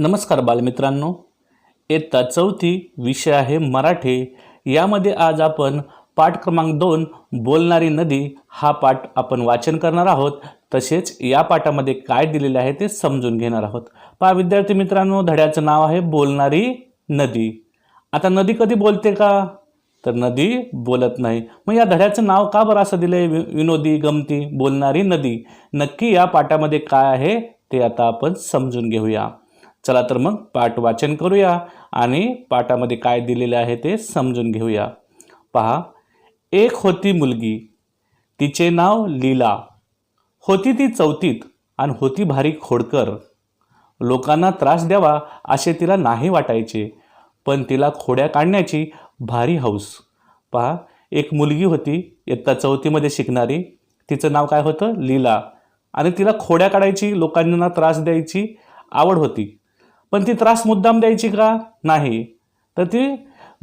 नमस्कार बालमित्रांनो. इयत्ता चौथी विषय आहे मराठी. यामध्ये आज आपण पाठ क्रमांक दोन बोलणारी नदी हा पाठ आपण वाचन करणार आहोत. तसेच या पाठामध्ये काय दिलेले आहे ते समजून घेणार आहोत. पहा विद्यार्थी मित्रांनो धड्याचं नाव आहे बोलणारी नदी. आता नदी कधी बोलते का? तर नदी बोलत नाही. मग या धड्याचं नाव का बरं असं दिलं आहे वि विनोदी गमती बोलणारी नदी. नक्की या पाठामध्ये काय आहे ते आता आपण समजून घेऊया. चला तर मग पाठ वाचन करूया आणि पाठामध्ये काय दिलेले आहे ते समजून घेऊया. पहा एक होती मुलगी तिचे नाव लीला. होती ती चौथीत आणि होती भारी खोडकर. लोकांना त्रास द्यावा असे तिला नाही वाटायचे पण तिला खोड्या काढण्याची भारी हौस. पहा एक मुलगी होती इयत्ता चौथीमध्ये शिकणारी. तिचं नाव काय होतं? लीला. आणि तिला खोड्या काढायची लोकांना त्रास द्यायची आवड होती. पण ती त्रास मुद्दाम द्यायची का? नाही. तर ती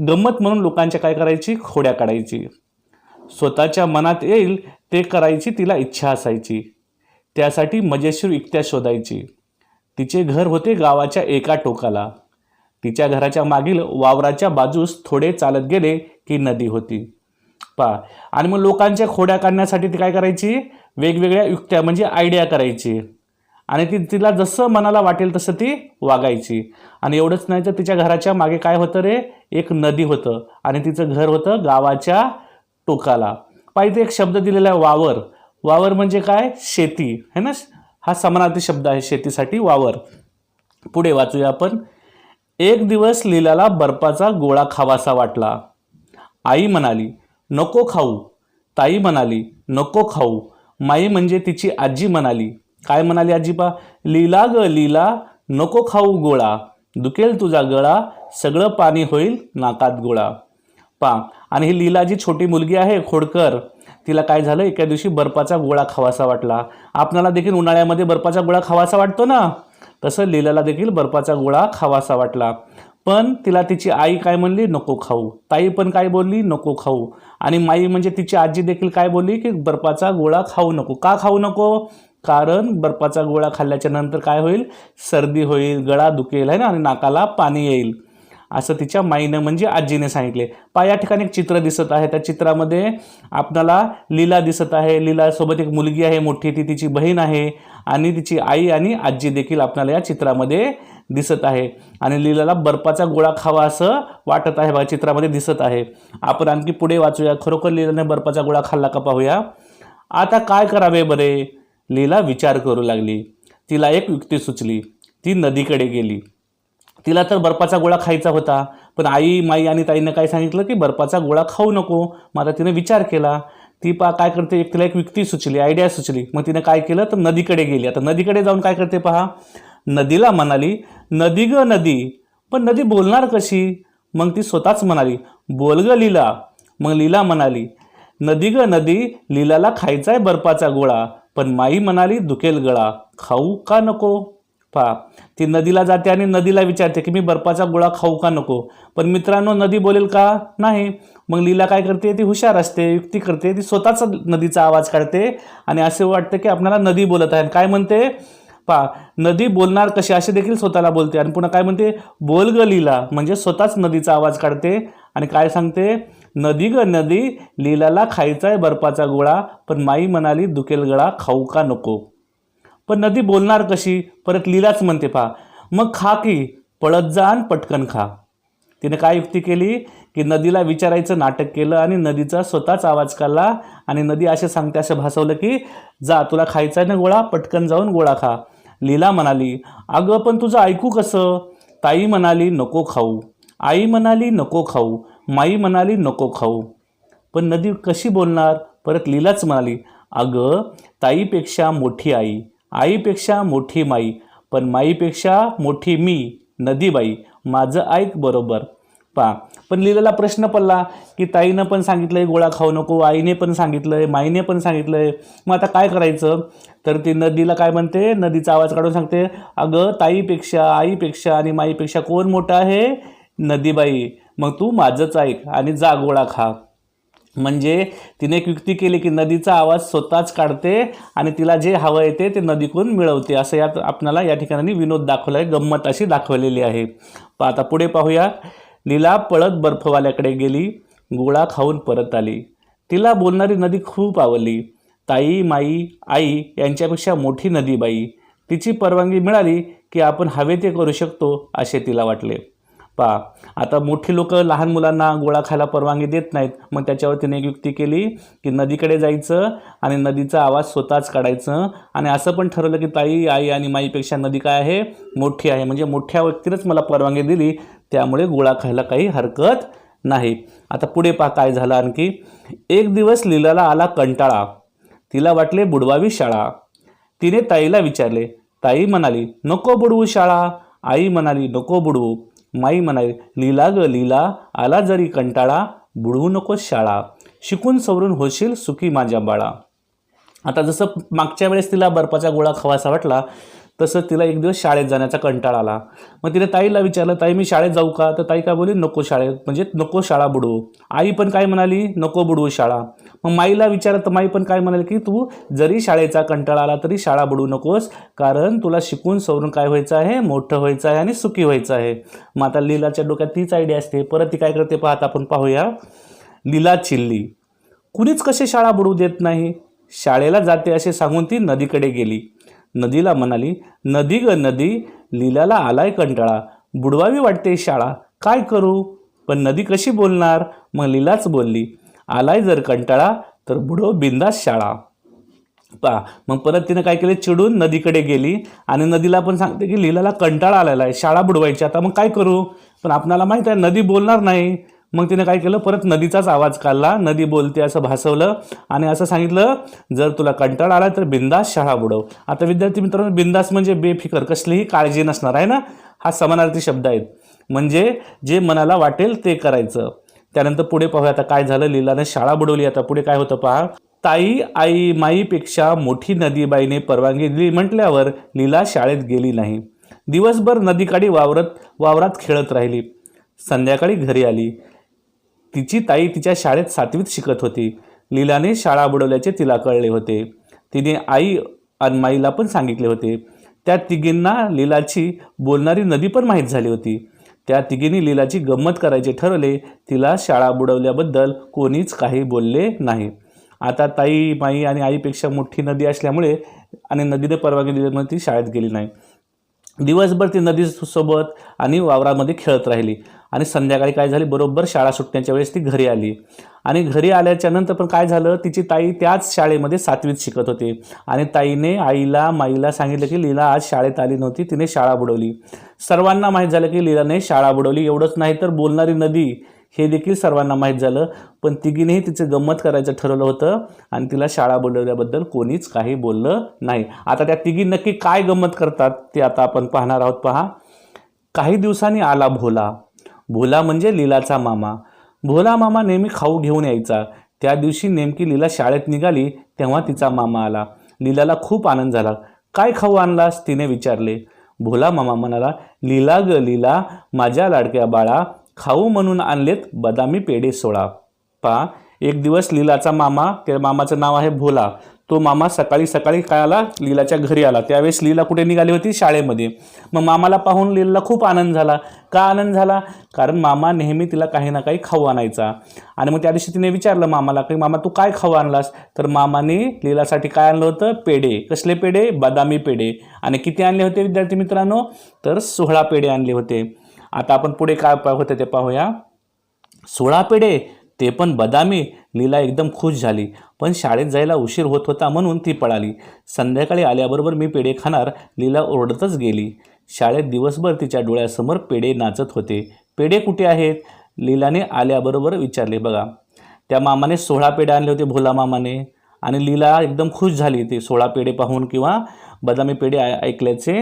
गंमत म्हणून लोकांच्या काय करायची? खोड्या काढायची. स्वतःच्या मनात येईल ते करायची तिला इच्छा असायची. त्यासाठी मजेशीर युक्त्या शोधायची. तिचे घर होते गावाच्या एका टोकाला. तिच्या घराच्या मागील वावराच्या बाजूस थोडे चालत गेले की नदी होती. पा आणि मग लोकांच्या खोड्या काढण्यासाठी ती काय करायची? वेगवेगळ्या युक्त्या म्हणजे आयडिया करायची. आणि ती तिला जसं मनाला वाटेल तसं ती वागायची. आणि एवढंच नाही तर तिच्या घराच्या मागे काय होतं रे? एक नदी होतं आणि तिचं घर होतं गावाच्या टोकाला. पाहिजे एक शब्द दिलेला आहे वावर. वावर म्हणजे काय? शेती. है ना? हा समानार्थी शब्द आहे शेतीसाठी वावर. पुढे वाचूया आपण. एक दिवस लीलाला बर्फाचा गोळा खावासा वाटला. आई म्हणाली नको खाऊ. ताई म्हणाली नको खाऊ. माई म्हणजे तिची आजी म्हणाली काय म्हणाली आजीबा? लीला ग लीला नको खाऊ गोळा. दुखेल तुझा गळा सगळं पाणी होईल नाकात गोळा. पा. आणि ही लीला जी छोटी मुलगी आहे खोडकर. तिला काय झालं? एका दिवशी बर्फाचा गोळा खावासा वाटला. आपणाला देखील उन्हाळ्यामध्ये बर्फाचा गोळा खावासा वाटतो ना? तसं लीलाला देखील बर्फाचा गोळा खावासा वाटला. पण तिला तिची आई काय म्हणली? नको खाऊ. ताई पण काय बोलली? नको खाऊ. आणि माई म्हणजे तिची आजी देखील काय बोलली? की बर्फाचा गोळा खाऊ नको. का खाऊ नको? कारण बर्फाचा गोळा खाल्ल्याच्या नंतर काय होईल? सर्दी होईल गळा दुखेल आहे ना? आणि नाकाला पाणी येईल. असं तिच्या माईनं म्हणजे आजीने सांगितले. पा या ठिकाणी एक चित्र दिसत आहे. त्या चित्रामध्ये आपणाला लीला दिसत आहे. लीलासोबत एक मुलगी आहे मोठी. ती तिची बहीण आहे. आणि तिची आई आणि आजी देखील आपल्याला या चित्रामध्ये दिसत आहे. आणि लीलाला बर्फाचा गोळा खावा असं वाटत आहे. बघा चित्रामध्ये दिसत आहे. आपण आणखी पुढे वाचूया. खरोखर लीलाने बर्फाचा गोळा खाल्ला का पाहूया? आता काय करावे बरे? लीला विचार करू लागली. तिला एक युक्ती सुचली. ती नदीकडे गेली. तिला तर बर्फाचा गोळा खायचा होता. पण आई माई आणि ताईनं काय सांगितलं की बर्फाचा गोळा खाऊ नको. मग आता तिने विचार केला. ती पा काय करते? एक तिला एक युक्ती सुचली आयडिया सुचली. मग तिनं काय केलं? तर नदीकडे गेली. आता नदीकडे जाऊन काय करते पहा? नदीला म्हणाली नदी ग नदी. पण नदी बोलणार कशी? मग ती स्वतःच म्हणाली बोल ग लीला. मग लीला म्हणाली नदी ग नदी लीलाला खायचा आहे बर्फाचा गोळा. पण माई म्हणाली दुखेल गळा खाऊ का नको? पहा ती नदीला जाते आणि नदीला विचारते की मी बर्फाचा गोळा खाऊ का नको? पण मित्रांनो नदी बोलेल का? नाही. मग लीला काय करते? ती हुशार असते युक्ती करते ती स्वतःच नदीचा आवाज काढते आणि असे वाटते की आपल्याला नदी बोलत आहे. काय म्हणते? पा. नदी बोलणार कशी? असे देखील स्वतःला बोलते. आणि पुन्हा काय म्हणते? बोल ग लीला. म्हणजे स्वतःच नदीचा आवाज काढते आणि काय सांगते? नदी ग नदी लीलाला खायचा आहे बर्फाचा गोळा पण माई म्हणाली दुखेल गळा खाऊ का नको. पण नदी बोलणार कशी? परत लीलाच म्हणते पहा. मग खा की पळत जा आणि पटकन खा. तिने काय युक्ती केली? की नदीला विचारायचं नाटक केलं आणि नदीचा स्वतःच आवाज काढला आणि नदी असे सांगते असं भासवलं की जा तुला खायचा आहे ना गोळा पटकन जाऊन गोळा खा. लीला म्हणाली अगं पण तुझं ऐकू कसं? ताई म्हणाली नको खाऊ. आई म्हणाली नको खाऊ. माई म्हणाली नको खाऊ. पण नदी कशी बोलणार? परत लीलाच म्हणाली अगं ताईपेक्षा मोठी आई आईपेक्षा मोठी माई पण माईपेक्षा मोठी मी नदीबाई माझं ऐक बरोबर. पा पण लीलाला प्रश्न पडला की ताईनं पण सांगितलं आहे गोळा खाऊ नको. आईने पण सांगितलं आहे माईने पण सांगितलं आहे मग आता काय करायचं? तर ती नदीला काय म्हणते? नदीचा आवाज काढून सांगते अगं ताईपेक्षा आईपेक्षा आणि माईपेक्षा कोण मोठं आहे? नदीबाई. मग तू माझंच ऐक आणि जा गोळा खा. म्हणजे तिने एक युक्ती केली की नदीचा आवाज स्वतःच काढते आणि तिला जे हवं येते ते नदीकडून मिळवते. असं यात आपणाला या ठिकाणी विनोद दाखवला आहे गंमत अशी दाखवलेली आहे. पा आता पुढे पाहूया. लीला पळत बर्फवाल्याकडे गेली गोळा खाऊन परत आली. तिला बोलणारी नदी खूप आवडली. ताई माई आई यांच्यापेक्षा मोठी नदी बाई तिची परवानगी मिळाली की आपण हवे ते करू शकतो असे तिला वाटले. पा. आता मोठी लोक लहान मुलांना गोळा खायला परवानगी देत नाहीत. मग त्याच्यावर तिने एक युक्ती केली की नदीकडे जायचं आणि नदीचा आवाज स्वतःच काढायचं. आणि असं पण ठरवलं की ताई आई आणि माईपेक्षा नदी काय आहे? मोठी आहे. म्हणजे मोठ्या व्यक्तीनंच मला परवानगी दिली. त्यामुळे गोळा खायला काही हरकत नाही. आता पुढे पहा काय झालं आणखी. एक दिवस लीलाला आला कंटाळा. तिला वाटले बुडवावी शाळा. तिने ताईला विचारले. ताई म्हणाली नको बुडवू शाळा. आई म्हणाली नको बुडवू. माई म्हणाली लीला ग लीला आला जरी कंटाळा बुडवू नकोस शाळा. शिकून सवरून होशील सुखी माझ्या बाळा. आता जसं मागच्या वेळेस तिला बर्फाचा गोळा खावासा वाटला तसं तिला एक दिवस शाळेत जाण्याचा कंटाळा आला. मग तिने ताईला विचारलं ताई मी शाळेत जाऊ का? तर ताई काय बोली नको शाळेत म्हणजे नको शाळा बुडवू. आई पण काय म्हणाली नको बुडवू शाळा. मग माईला विचारलं तर माई पण काय म्हणाल की तू जरी शाळेचा कंटाळा आला तरी शाळा बुडू नकोस कारण तुला शिकून सवरून काय व्हायचं आहे? मोठं व्हायचं आहे आणि सुखी व्हायचं आहे. मग आता लीलाच्या डोक्यात तीच आयडिया असते. परत ती काय करते पाहत आपण पाहूया. लीला चिल्ली. कुणीच कसे शाळा बुडू देत नाही? शाळेला जाते असे सांगून ती नदीकडे गेली. नदीला म्हणाली नदी ग नदी लीलाला आलाय कंटाळा. बुडवावी वाटते शाळा. काय करू? पण नदी कशी बोलणार? मग लीलाच बोलली आलाय जर कंटाळा तर बुडव बिंदास शाळा. पा मग परत तिनं काय केलं? चिडून नदीकडे गेली आणि नदीला पण सांगते की लीलाला कंटाळा आलेला आहे. शाळा बुडवायची. आता मग काय करू? पण आपणाला माहीत आहे नदी बोलणार नाही. मग तिने काय केलं? परत नदीचाच आवाज काढला. नदी बोलते असं भासवलं आणि असं सांगितलं जर तुला कंटाळा आला तर बिंदास शाळा बुडव. आता विद्यार्थी मित्रांनो बिंदास म्हणजे बेफिकर. कसलीही काळजी नसणार आहे ना? हा समानार्थी शब्द आहेत म्हणजे जे मनाला वाटेल ते करायचं. त्यानंतर पुढे पाहूया आता काय झालं. लीलाने शाळा बुडवली. आता पुढे काय होतं पहा. ताई आई माईपेक्षा मोठी नदीबाईने परवानगी दिली म्हटल्यावर लीला शाळेत गेली नाही. दिवसभर नदीकाठी वावरत वावरात खेळत राहिली. संध्याकाळी घरी आली. तिची ताई तिच्या शाळेत सातवीत शिकत होती. लीलाने शाळा बुडवल्याचे तिला कळले होते. तिने आई आणि माईला पण सांगितले होते. त्या तिघींना लीलाची बोलणारी नदी पण माहीत झाली होती. त्या तिघींनी लीलाची गंमत करायचे ठरवले तिला शाळा बुडवल्याबद्दल कोणीच काही बोलले नाही. आता ताई माई आणि आईपेक्षा मोठी नदी असल्यामुळे आणि नदीने परवानगी दिल्यामुळे ती शाळेत गेली नाही. दिवसभर ती नदीसोबत आणि वावरामध्ये खेळत राहिली. आणि संध्याकाळी काय झाली? बरोबर शाळा सुटण्याच्या वेळेस ती घरी आली. आणि घरी आल्याच्यानंतर पण काय झालं? तिची ताई त्याच शाळेमध्ये सातवीत शिकत होते. आणि ताईने आईला माईला सांगितलं की लीला आज शाळेत आली नव्हती तिने शाळा बुडवली. सर्वांना माहीत झालं की लीलाने शाळा बुडवली. एवढंच नाही तर बोलणारी नदी हे देखील सर्वांना माहीत झालं. पण तिघीनेही तिचं गंमत करायचं ठरवलं होतं आणि तिला शाळा बुडवल्याबद्दल कोणीच काही बोललं नाही. आता त्या तिघी नक्की काय गंमत करतात ते आता आपण पाहणार आहोत. पहा. काही दिवसांनी आला भोला. भोला म्हणजे लीलाचा मामा. भोला मामा नेहमी खाऊ घेऊन यायचा. त्या दिवशी नेमकी लीला शाळेत निघाली तेव्हा तिचा मामा आला. लीलाला खूप आनंद झाला. काय खाऊ आणलास? तिने विचारले. भोला मामा म्हणाला लीला ग लीला माझ्या लाडक्या बाळा खाऊ म्हणून आणलेत बदामी पेढे सोळा. पा एक दिवस लीलाचा मामा त्या मामाचं नाव आहे भोला. तो मामा सकाळी सकाळी काय आला लीलाच्या घरी आला. त्यावेळेस लीला कुठे निघाली होती? शाळेमध्ये. मग मामाला पाहून लीलाला खूप आनंद झाला. का आनंद झाला? कारण मामा नेहमी तिला काही ना काही खाऊ आणायचा. आणि मग त्या दिवशी तिने विचारलं मामाला की मामा तू काय खाऊ आणलास? तर मामाने लीलासाठी काय आणलं होतं? पेढे. कसले पेढे? बदामी पेढे. आणि किती आणले होते विद्यार्थी मित्रांनो? तर सोळा पेढे आणले होते. आता आपण पुढे काय होतं होते ते पाहूया. सोळा पेढे? ते पण बदामी लीला एकदम खुश झाली. पण शाळेत जायला उशीर होत होता म्हणून ती पळाली. संध्याकाळी आल्याबरोबर मी पेढे खाणार लीला ओरडतच गेली. शाळेत दिवसभर तिच्या डोळ्यासमोर पेढे नाचत होते. पेढे कुठे आहेत? लीलाने आल्याबरोबर विचारले बघा त्या मामाने सोळा पेढे आणले होते भोला मामाने आणि लीला एकदम खुश झाली ते सोळा पेढे पाहून किंवा बदामी पेढे ऐकल्याचे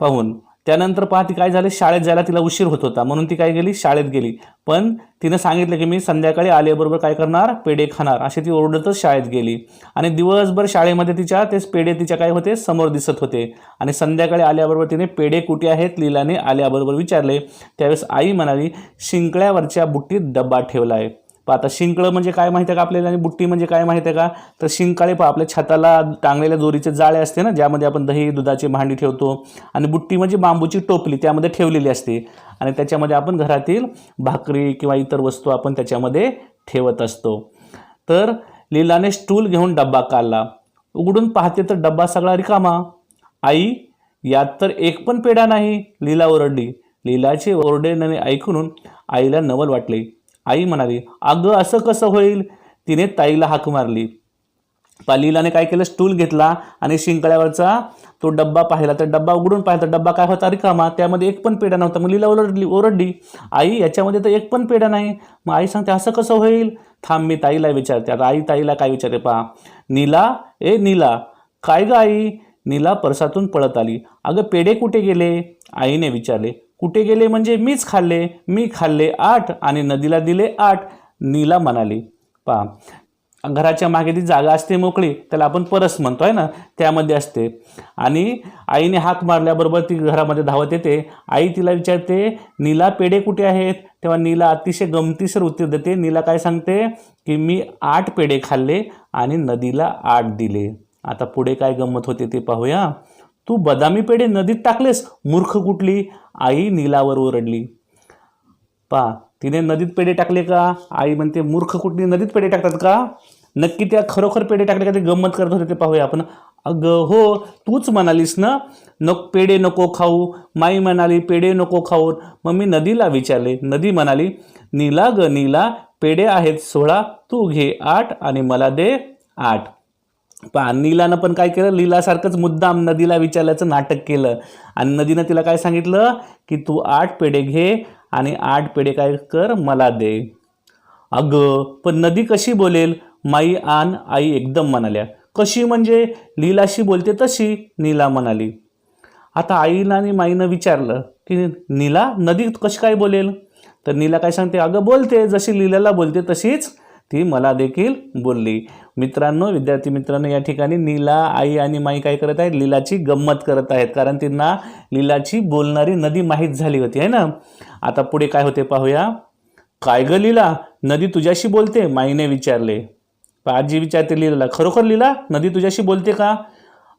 पाहून. त्यानंतर पहा ती काय झालं? शाळेत जायला तिला उशीर होत होता. म्हणून ती काय गेली? शाळेत गेली. पण तिनं सांगितलं की मी संध्याकाळी आल्याबरोबर काय करणार? पेढे खाणार. अशी ती ओरडतच शाळेत गेली. आणि दिवसभर शाळेमध्ये तिच्या तेच पेढे तिच्या काय होते? समोर दिसत होते. आणि संध्याकाळी आल्याबरोबर तिने पेढे कुठे आहेत? लीलाने आल्याबरोबर विचारले. त्यावेळेस आई म्हणाली शिंकळ्यावरच्या बुट्टीत डब्बा ठेवला आहे पहा आता शिंकळं म्हणजे काय माहिती आहे का आपल्याला आणि बुट्टी म्हणजे काय माहिती आहे का? तर शिंकाळे पहा आपल्या छताला टांगलेल्या दोरीचे जाळे असते ना ज्यामध्ये आपण दही दुधाची भांडी ठेवतो. आणि बुट्टी म्हणजे बांबूची टोपली त्यामध्ये ठेवलेली असते. आणि त्याच्यामध्ये आपण घरातील भाकरी किंवा इतर वस्तू आपण त्याच्यामध्ये ठेवत असतो. तर लीलाने स्टूल घेऊन डब्बा काढला. उघडून पाहते तर डब्बा सगळा रिकामा. आई यात तर एक पण पेढा नाही लीला ओरडली. लीलाचे ओरडे ऐकून आईला नवल वाटले. आई म्हणाली अगं असं कसं होईल? तिने ताईला हाक मारली. पालीलाने काय केलं? स्टूल घेतला आणि शिंकड्यावरचा तो डब्बा पाहिला. तर डब्बा उघडून पाहिला. तर डब्बा काय होता? रिकामा. त्यामध्ये एक पण पेढा नव्हता. मुलीला ओरडली ओरडली. आई याच्यामध्ये तर एक पण पेढा नाही. मग आई सांगते असं कसं होईल? थांब मी ताईला विचारते. आता आई ताईला काय विचारते पहा. नीला ए नीला काय गं आई? नीला परसातून पळत आली. अगं पेढे कुठे गेले? आईने विचारले. कुठे गेले म्हणजे मीच खाल्ले मी खाल्ले आठ आणि नदीला दिले आठ. नीला म्हणाली पहा घराच्या मागे ती जागा असते मोकळी त्याला आपण परस म्हणतो आहे ना? त्यामध्ये असते. आणि आईने हाक मारल्याबरोबर ती घरामध्ये धावत येते. आई तिला विचारते नीला पेढे कुठे आहेत? तेव्हा नीला अतिशय गमतीशीर उत्तर देते. नीला काय सांगते? की मी आठ पेढे खाल्ले आणि नदीला आठ दिले. आता पुढे काय गंमत होते ते पाहूया. तू बदामी पेढे नदीत टाकलेस मूर्ख कुठली? आई नीलावर ओरडली. पा तिने नदीत पेढे टाकले का? आई म्हणते मूर्ख कुठली? नदीत पेढे टाकतात का? नक्की त्या खरोखर पेढे टाकले का? ते गंमत करत होते ते पाहूया आपण. अगं हो तूच म्हणालीस ना? नक पेढे नको खाऊ. माई म्हणाली पेढे नको खाऊ. मग मी नदीला विचारले. नदी म्हणाली नीला ग नीला पेढे आहेत सोळा तू घे आठ आणि मला दे आठ. पण नीलानं पण काय केलं? लीलासारखंच मुद्दाम नदीला विचारल्याचं नाटक केलं. आणि नदीनं तिला काय सांगितलं? की तू आठ पेढे घे आणि आठ पेढे काय कर? मला दे. अगं पण नदी कशी बोलेल? माई आन आई एकदम म्हणाल्या. कशी म्हणजे? लीलाशी बोलते तशी नीला म्हणाली. आता आईनं आणि माईनं विचारलं की नीला नदी कशी काय बोलेल? तर नीला काय सांगते? अगं बोलते. जशी लीलाला बोलते तशीच ती मला देखील बोलली. मित्रांनो विद्यार्थी मित्रांनो या ठिकाणी नीला आई आणि माई काय करत आहेत? लीलाची गंमत करत आहेत. कारण त्यांना लीलाची बोलणारी नदी माहीत झाली होती आहे ना? आता पुढे काय होते पाहूया. काय ग लीला? नदी तुझ्याशी बोलते? माईने विचारले. आजी विचारते लीलाला खरोखर लीला नदी तुझ्याशी बोलते का?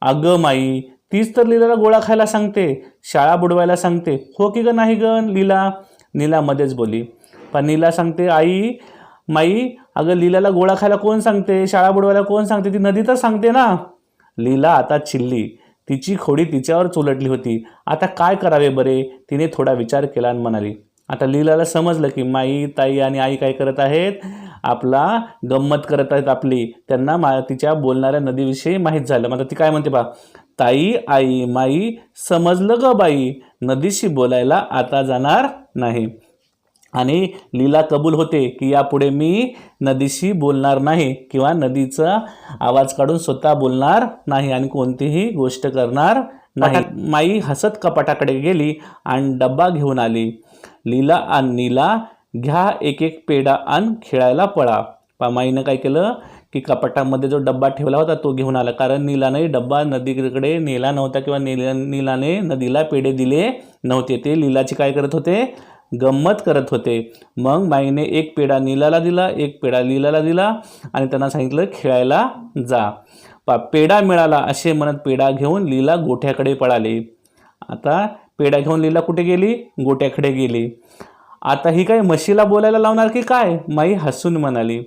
अगं माई तीच तर लीलाला गोळा खायला सांगते शाळा बुडवायला सांगते. हो की ग नाही ग लीला? नीला मध्येच बोली पण नीला सांगते आई माई अगं लीलाला गोळा खायला कोण सांगते? शाळा बुडवायला कोण सांगते? ती नदी तर सांगते ना. लीला आता चिल्ली. तिची खोडी तिच्यावर चुलटली होती. आता काय करावे बरे? तिने थोडा विचार केला आणि म्हणाली आता लीलाला समजलं की माई ताई आणि आई काय करत आहेत? आपला गंमत करत आहेत आपली. त्यांना मा तिच्या बोलणाऱ्या नदीविषयी माहीत झालं. मग ती काय म्हणते बा ताई आई माई समजलं ग बाई. नदीशी बोलायला आता जाणार नाही. आणि लीला कबूल होते की यापुढे मी नदीशी बोलणार नाही किंवा नदीचा आवाज काढून स्वतः बोलणार नाही आणि कोणतीही गोष्ट करणार नाही. माई हसत कपाटाकडे गेली आणि डब्बा घेऊन आली. लीला आणि नीला घ्या एक एक पेढा आण खेळायला पळा. पा माईनं काय केलं की कपाटामध्ये जो डब्बा ठेवला होता तो घेऊन आला. कारण नीलाने डब्बा नदीकडे नेला नव्हता किंवा नीला नीलाने नदीला पेढे दिले नव्हते. ते लीलाची काय करत होते? गंमत करत होते. मग माईने एक पेढा नीलाला दिला एक पेढा लीलाला दिला आणि त्यांना सांगितलं खेळायला जा. पा पेढा मिळाला असे म्हणत पेढा घेऊन लीला गोठ्याकडे पळाली. आता पेढा घेऊन लीला कुठे गेली? गोट्याकडे गेली. आता ही काय म्हशीला बोलायला लावणार की काय? माई हसून म्हणाली.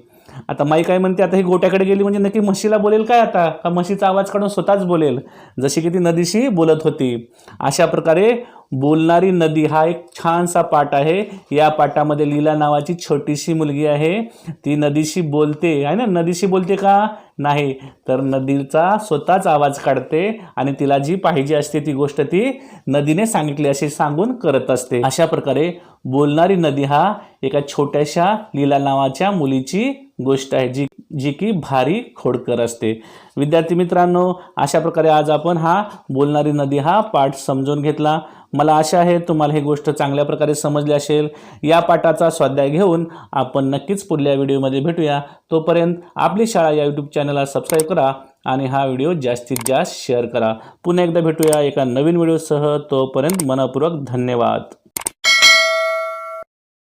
आता माई काय म्हणते आता ही गोट्याकडे गेली म्हणजे नक्की म्हशीला बोलेल काय आता? का म्हशीचा आवाज काढून स्वतःच बोलेल? जशी की ती नदीशी बोलत होती. अशा प्रकारे बोलणारी नदी हा एक छानसा पाठ आहे. या पाठामध्ये लीला नावाची छोटीशी मुलगी आहे. ती नदीशी बोलते. आहे ना? नदीशी बोलते का? नाही. तर नदीचा स्वतःच आवाज काढते आणि तिला जी पाहिजे असते ती गोष्ट ती नदीने सांगितली अशी सांगून करत असते. अशा प्रकारे बोलणारी नदी हा एका छोट्याशा लीला नावाच्या मुलीची गोष्ट आहे जी जी की भारी खोडकर असते. विद्यार्थी मित्रांनो अशा प्रकारे आज आपण हा बोलणारी नदी हा पाठ समजून घेतला. मला आशा आहे तुम्हाला ही गोष्ट चांगल्या प्रकारे समजली असेल. या पाठाचा स्वाध्याय घेऊन आपण नक्कीच पुढल्या व्हिडिओमध्ये भेटूया. तोपर्यंत आपली शाळा या यूट्यूब चॅनलला सबस्क्राईब करा आणि हा व्हिडिओ जास्तीत जास्त शेअर करा. पुन्हा एकदा भेटूया एका नवीन व्हिडिओसह. तोपर्यंत मनपूर्वक धन्यवाद.